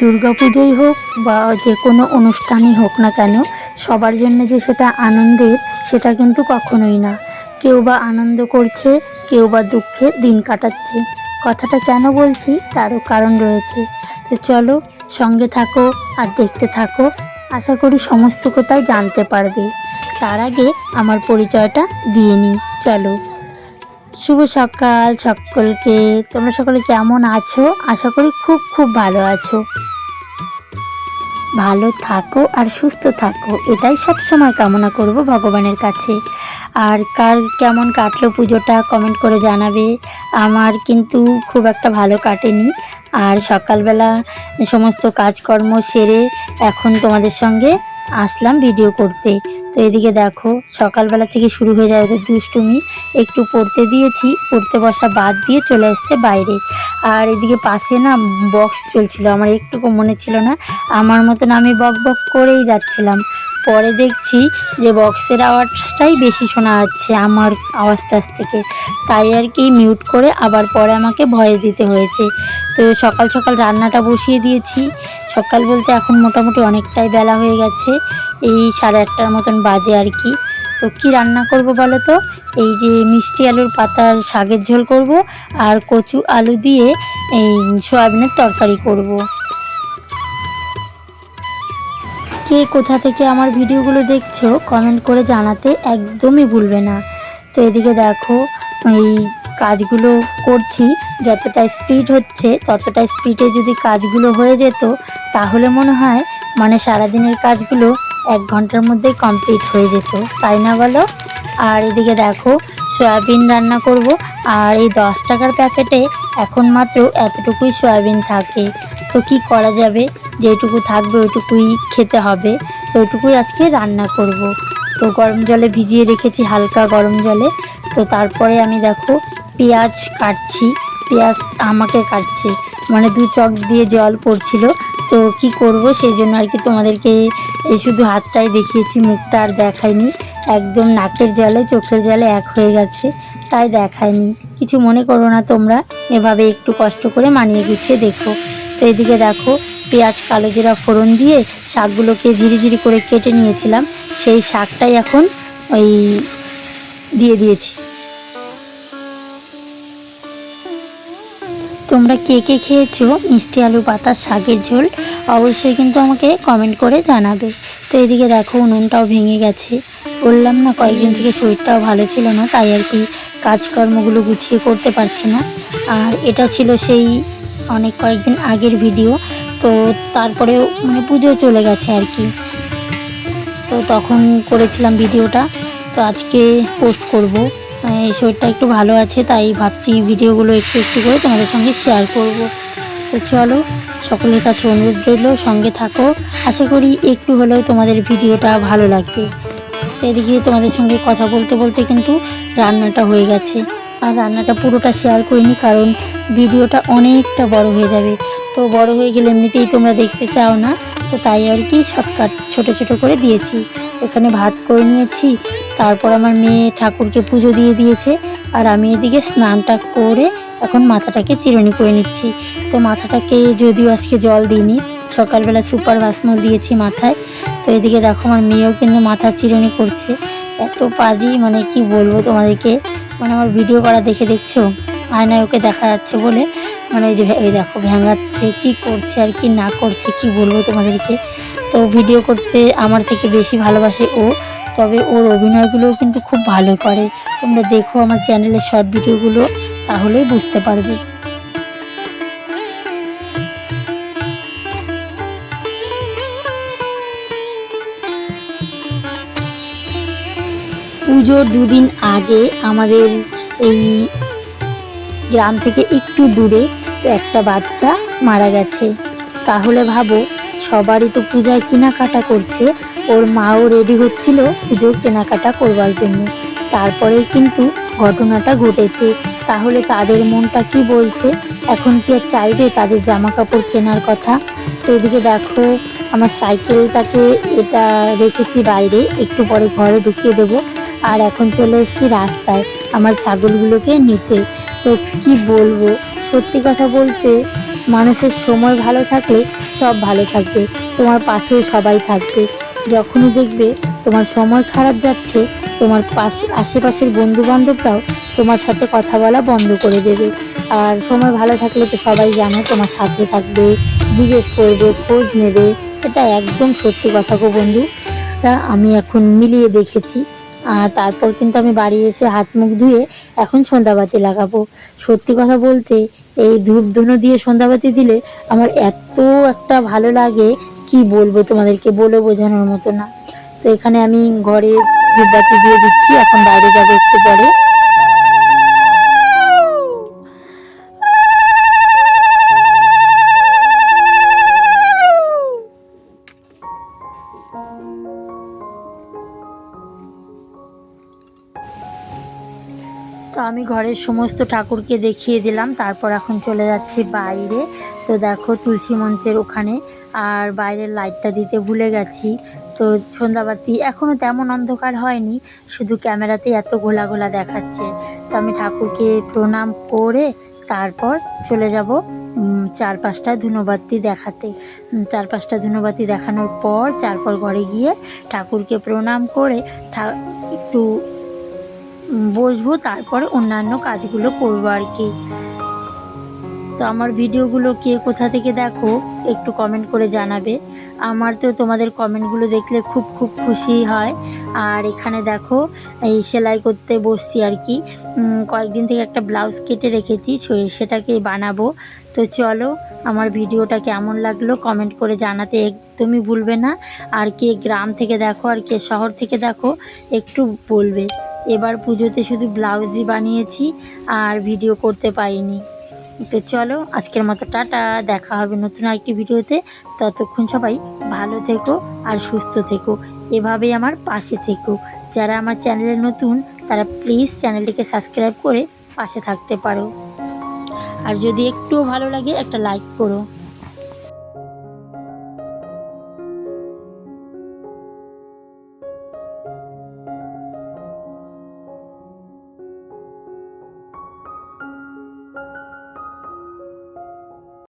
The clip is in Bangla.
দুর্গাপুজোই হোক বা যে কোনো অনুষ্ঠানই হোক না কেন, সবার জন্য যে সেটা আনন্দের, সেটা কিন্তু কখনোই না। কেউ বা আনন্দ করছে, কেউ বা দুঃখে দিন কাটাচ্ছে। কথাটা কেন বলছি? তারও কারণ রয়েছে। তো চলো, সঙ্গে থাকো আর দেখতে থাকো। আশা করি সমস্ত কথাই জানতে পারবে। তার আগে আমার পরিচয়টা দিয়ে নিই। চলো। শুভ সকাল সকলকে। তোমরা সকলে কেমন আছো? আশা করি খুব খুব ভালো আছো। ভালো থাকো আর সুস্থ থাকো। এটাই সবসময় কামনা করব ভগবানের কাছে। আর কার কেমন কাটলো পুজোটা কমেন্ট করে জানাবে। আমার কিন্তু খুব একটা ভালো কাটেনি। আর সকালবেলা সমস্ত কাজকর্ম সেরে এখন তোমাদের সঙ্গে আসলাম ভিডিও করতে। তো এদিকে দেখো, সকালবেলা থেকে শুরু হয়ে যায় ওদের দুষ্টুমি। একটু পড়তে দিয়েছি, পড়তে বসা বাদ দিয়ে চলে এসছে বাইরে। আর এদিকে পাশে না বক্স চলছিল, আমার একটুকু মনে ছিল না। আমার মতন আমি বক বক করেই যাচ্ছিলাম। পরে দেখছি যে বক্সের আওয়াজটাই বেশি শোনা যাচ্ছে আমার আওয়াজটার থেকে। তাই আর কি মিউট করে আবার পরে আমাকে ভয়েস দিতে হয়েছে। তো সকাল সকাল রান্নাটা বসিয়ে দিয়েছি। সকাল বলতে এখন মোটামুটি অনেকটাই বেলা হয়ে গেছে। এই সাড়ে আটটার মতন বাজে আর কি। তো কি রান্না করব বলো তো? এই যে মিষ্টি আলুর পাতার শাকের ঝোল করব আর কচু আলু দিয়ে এই সয়াবিনের তরকারি করব। কে কোথা থেকে আমার ভিডিওগুলো দেখছ কমেন্ট করে জানাতে একদমই ভুলবে না। তো এদিকে দেখো, এই কাজগুলো করছি, যতটা স্পিড হচ্ছে, ততটা স্পিডে যদি কাজগুলো হয়ে যেত, তাহলে মনে হয় মানে সারাদিনের কাজগুলো এক ঘণ্টার মধ্যেই কমপ্লিট হয়ে যেত। তাই না বলো? আর এদিকে দেখো, সয়াবিন রান্না করব, আর এই দশ টাকার প্যাকেটে এখন মাত্র এতটুকুই সয়াবিন থাকে। তো কি করা যাবে? যেটুকু থাকবে ওইটুকুই খেতে হবে। তো ওইটুকুই আজকে রান্না করব। তো গরম জলে ভিজিয়ে রেখেছি হালকা গরম জলে। তো তারপরে আমি দেখো পেঁয়াজ কাটছি, পেঁয়াজ আমাকে কাটছে। মানে দু চক দিয়ে জল পড়ছিল। তো কি করব, সেই জন্য আর কি তোমাদেরকে এই শুধু হাতটাই দেখিয়েছি, মুখটা আর দেখায়নি একদম নাকের জলে, চোখের জলে এক হয়ে গেছে। তাই দেখায়নি কিছু মনে করো না তোমরা, এভাবে একটু কষ্ট করে মানিয়ে গুছিয়ে দেখো। তো এদিকে দেখো, পেঁয়াজ কালো জিরা ফোড়ন দিয়ে শাকগুলোকে ঝিরিঝিরি করে কেটে নিয়েছিলাম। সেই শাকটাই এখন ওই দিয়ে দিয়েছি। তোমরা কে কে খেয়েছো? মিষ্টি আলু পাতার শাকের ঝোল? অবশ্যই কিন্তু আমাকে কমেন্ট করে জানাবে। তো এদিকে দেখো, উনুনটাও ভেঙে গেছে। বললাম না, কয়েকদিন থেকে শরীরটাও ভালো ছিল না, তাই আর কি কাজকর্মগুলো গুছিয়ে করতে পারছি না। আর এটা ছিল সেই অনেক কয়েকদিন আগের ভিডিও তো তারপরেও মানে পুজো চলে গেছে আর কি। তো তখন করেছিলাম ভিডিওটা তো আজকে পোস্ট করব। শরীরটা একটু ভালো আছে, তাই ভাবছি ভিডিওগুলো একটু একটু করে তোমাদের সঙ্গে শেয়ার করব। তো চলো, সকলের কাছে অনুরোধ রইল, সঙ্গে থাকো। আশা করি একটু হলেও তোমাদের ভিডিওটা ভালো লাগবে। এদিকে তোমাদের সঙ্গে কথা বলতে বলতে কিন্তু রান্নাটা হয়ে গেছে। আর রান্নাটা পুরোটা শেয়ার করিনি, কারণ ভিডিওটা অনেকটা বড় হয়ে যাবে। তো বড় হয়ে গেলে এমনিতেই তোমরা দেখতে চাও না, তো তাই আর কি শর্টকাট ছোট ছোট করে দিয়েছি। এখানে ভাত করে নিয়েছি, তারপর আমার মেয়ে ঠাকুরকে পুজো দিয়ে দিয়েছে, আর আমি এদিকে স্নানটা করে এখন মাথাটাকে চিরুনি করে নিচ্ছি। তো মাথাটাকে যদিও আজকে জল দিইনি, সকালবেলা সুপার ভাসমল দিয়েছি মাথায়। তো এদিকে দেখো আমার মেয়েও কিন্তু মাথা চিরুনি করছে। এত পাজি মানে কি বলব তোমাদেরকে? মানে আমার ভিডিও করা দেখে দেখছ? আয়নায় ওকে দেখা যাচ্ছে বলে। মানে ওই যে ওই দেখো ভ্যাঙাচ্ছে, কি করছে আর কি না করছে, কি বলব তোমাদেরকে? তো ভিডিও করতে আমার থেকে বেশি ভালোবাসে ও। তবে ওর অভিনয়গুলোও কিন্তু খুব ভালো করে। তোমরা দেখো আমার চ্যানেলের শর্ট ভিডিওগুলো তাহলেই বুঝতে পারবে। পুজোর দুদিন আগে আমাদের এই গ্রাম থেকে একটু দূরে তো একটা বাচ্চা মারা গেছে। তাহলে ভাবো সবারই তো পূজায় কেনাকাটা করছে। ওর মাও রেডি হচ্ছিল পুজোর কেনাকাটা করবার জন্য। তারপরেই কিন্তু ঘটনাটা ঘটেছে। তাহলে তাদের মনটা কি বলছে? এখন কি আর চাইবে তাদের জামা কাপড় কেনার কথা? তো এদিকে দেখো, আমার সাইকেলটাকে এটা রেখেছি বাইরে, একটু পরে ঘরে ঢুকিয়ে দেবো। আর এখন চলে এসেছি রাস্তায়, আমার ছাগলগুলোকে নিতে। তো কি বলব? সত্যি কথা বলতে মানুষের সময় ভালো থাকলে সব ভালো থাকবে, তোমার পাশেও সবাই থাকবে। যখনই দেখবে তোমার সময় খারাপ যাচ্ছে, তোমার পাশ, আশেপাশের বন্ধু বান্ধবরাও তোমার সাথে কথা বলা বন্ধ করে দেবে। আর সময় ভালো থাকলে তো সবাই জানে তোমার সাথে থাকবে, জিজ্ঞেস করবে, খোঁজ নেবে। এটা একদম সত্যি কথা গো বন্ধু। তা আমি এখন মিলিয়ে দেখেছি। আর তারপর কিন্তু আমি বাড়ি এসে হাত মুখ ধুয়ে এখন সন্ধ্যাবাতি লাগাবো। সত্যি কথা বলতে, এই ধূপ ধুনো দিয়ে সন্ধ্যাবাতি দিলে আমার এত একটা ভালো লাগে, কি বলব তোমাদেরকে বলে বোঝানোর মতো না। তো এখানে আমি ঘরে ধূপবাতি দিয়ে দিচ্ছি, এখন বাইরে যাব একটু পরে। আমি ঘরের সমস্ত ঠাকুরকে দেখিয়ে দিলাম, তারপর এখন চলে যাচ্ছি বাইরে। তো দেখো তুলসী মঞ্চের ওখানে, আর বাইরের লাইটটা দিতে ভুলে গেছি। তো সন্ধ্যাবাতি এখনও তেমন অন্ধকার হয়নি, শুধু ক্যামেরাতে এত ঘোলা ঘোলা দেখাচ্ছে। তো আমি ঠাকুরকে প্রণাম করে তারপর চলে যাব চার পাঁচটা ধুনোবাতি দেখাতে। চার পাঁচটা ধুনোবাতি দেখানোর পর, চারপর ঘরে গিয়ে ঠাকুরকে প্রণাম করে একটু বসবো, তারপরে অন্যান্য কাজগুলো করব আর কি। তো আমার ভিডিওগুলো কে কোথা থেকে দেখো, একটু কমেন্ট করে জানাবে। আমার তো তোমাদের কমেন্টগুলো দেখলে খুব খুব খুশি হয়। আর এখানে দেখো, এই সেলাই করতে বসছি আর কি। কয়েকদিন থেকে একটা ব্লাউজ কেটে রেখেছি সেটাকে বানাবো। তো চলো, আমার ভিডিওটা কেমন লাগল কমেন্ট করে জানাতে একদমই ভুলবে না। আর কে গ্রাম থেকে দেখো, আর কে শহর থেকে দেখো, একটু বলবে। এবার পুজোতে শুধু ব্লাউজই বানিয়েছি আর ভিডিও করতে পারিনি। তো চলো, আজকের মতো টাটা, দেখা হবে নতুন আরেকটি ভিডিওতে। ততক্ষণ সবাই ভালো থেকো আর সুস্থ থেকো। এভাবেই আমার পাশে থেকো। যারা আমার চ্যানেলে নতুন, তারা প্লিজ চ্যানেলটিকে সাবস্ক্রাইব করে পাশে থাকতে পারো। আর যদি একটুও ভালো লাগে, একটা লাইক করো।